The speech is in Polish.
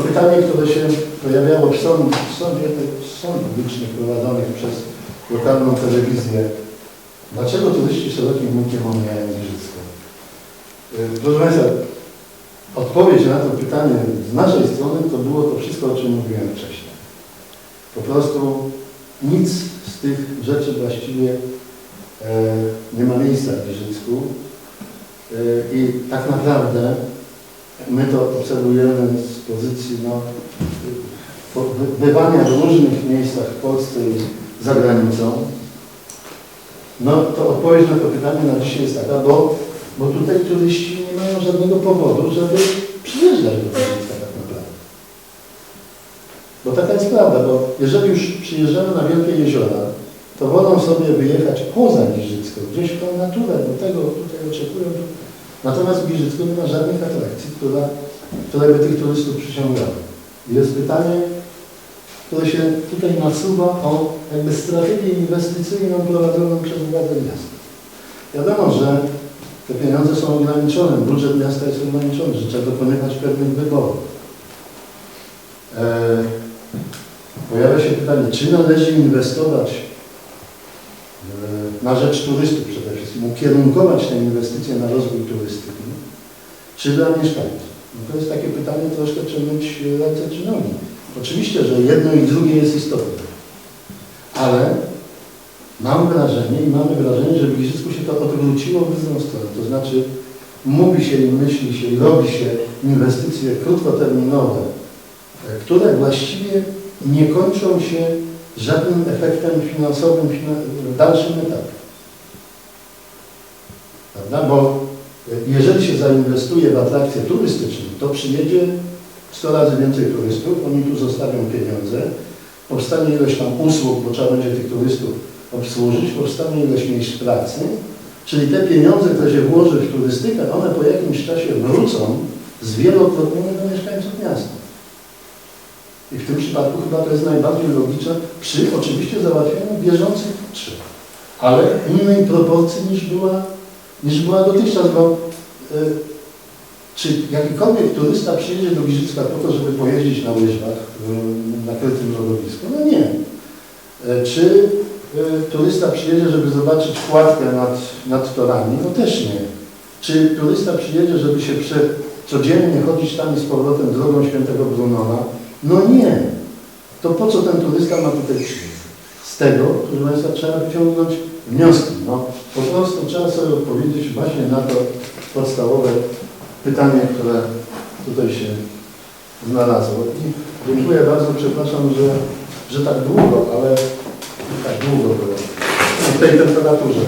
pytanie, które się pojawiało w sądzie, w sądzie, licznych prowadzonych przez lokalną telewizję. Dlaczego turyści szerokim łukiem omijają Giżycko? Y, Proszę Państwa, odpowiedź na to pytanie z naszej strony to było to wszystko, o czym mówiłem wcześniej. Po prostu nic z tych rzeczy właściwie e, nie ma miejsca w Giżycku E, i tak naprawdę my to obserwujemy z pozycji no, bywania w różnych miejscach w Polsce i za granicą. No to odpowiedź na to pytanie na dzisiaj jest taka, bo, bo tutaj turyści nie mają żadnego powodu, żeby przyjeżdżać do Giżycka tak naprawdę. Bo taka jest prawda, bo jeżeli już przyjeżdżają na Wielkie Jeziora, to wolą sobie wyjechać poza Giżycko, gdzieś w tą naturę, do tego tutaj. Natomiast w Giżycku nie ma żadnych atrakcji, która, które by tych turystów przyciągały. Jest pytanie, które się tutaj nasuwa o jakby strategię inwestycyjną prowadzoną przez władze miasta. Wiadomo, że te pieniądze są ograniczone, budżet miasta jest ograniczony, że trzeba dokonywać pewnych wyborów. E, pojawia się pytanie, czy należy inwestować e, na rzecz turystów przede wszystkim, ukierunkować te inwestycje na rozwój turystyki, czy dla mieszkańców? No to jest takie pytanie troszkę, czy myć ręce czy nogi. Oczywiście, że jedno i drugie jest istotne, ale mam wrażenie i mamy wrażenie, że w Giżycku się to odwróciło w drugą stronę. To znaczy mówi się i myśli się i robi się inwestycje krótkoterminowe, e, które właściwie nie kończą się żadnym efektem finansowym fina- w dalszym etapie. Prawda? Bo e, jeżeli się zainwestuje w atrakcje turystyczne, to przyjedzie 100 razy więcej turystów, oni tu zostawią pieniądze, powstanie ileś tam usług, bo trzeba będzie tych turystów obsłużyć, powstanie ileś miejsc pracy, czyli te pieniądze, które się włoży w turystykę, one po jakimś czasie wrócą zwielokrotnione do mieszkańców miasta. I w tym przypadku chyba to jest najbardziej logiczne, przy oczywiście załatwianiu bieżących potrzeb, ale innej proporcji niż była, niż była dotychczas, bo y, czy jakikolwiek turysta przyjedzie do Giżycka po to, żeby pojeździć na łyżwach y, na krytym lodowisku? No nie. E, Czy y, turysta przyjedzie, żeby zobaczyć kładkę nad, nad torami? No też nie. Czy turysta przyjedzie, żeby się prze, codziennie chodzić tam i z powrotem drogą świętego Brunona? No nie. To po co ten turysta ma tutaj przyjechać? Tego, proszę Państwa, trzeba wyciągnąć wnioski. No, po prostu trzeba sobie odpowiedzieć właśnie na to podstawowe pytanie, które tutaj się znalazło. I dziękuję bardzo, przepraszam, że, że tak długo, ale tak długo było w tej temperaturze.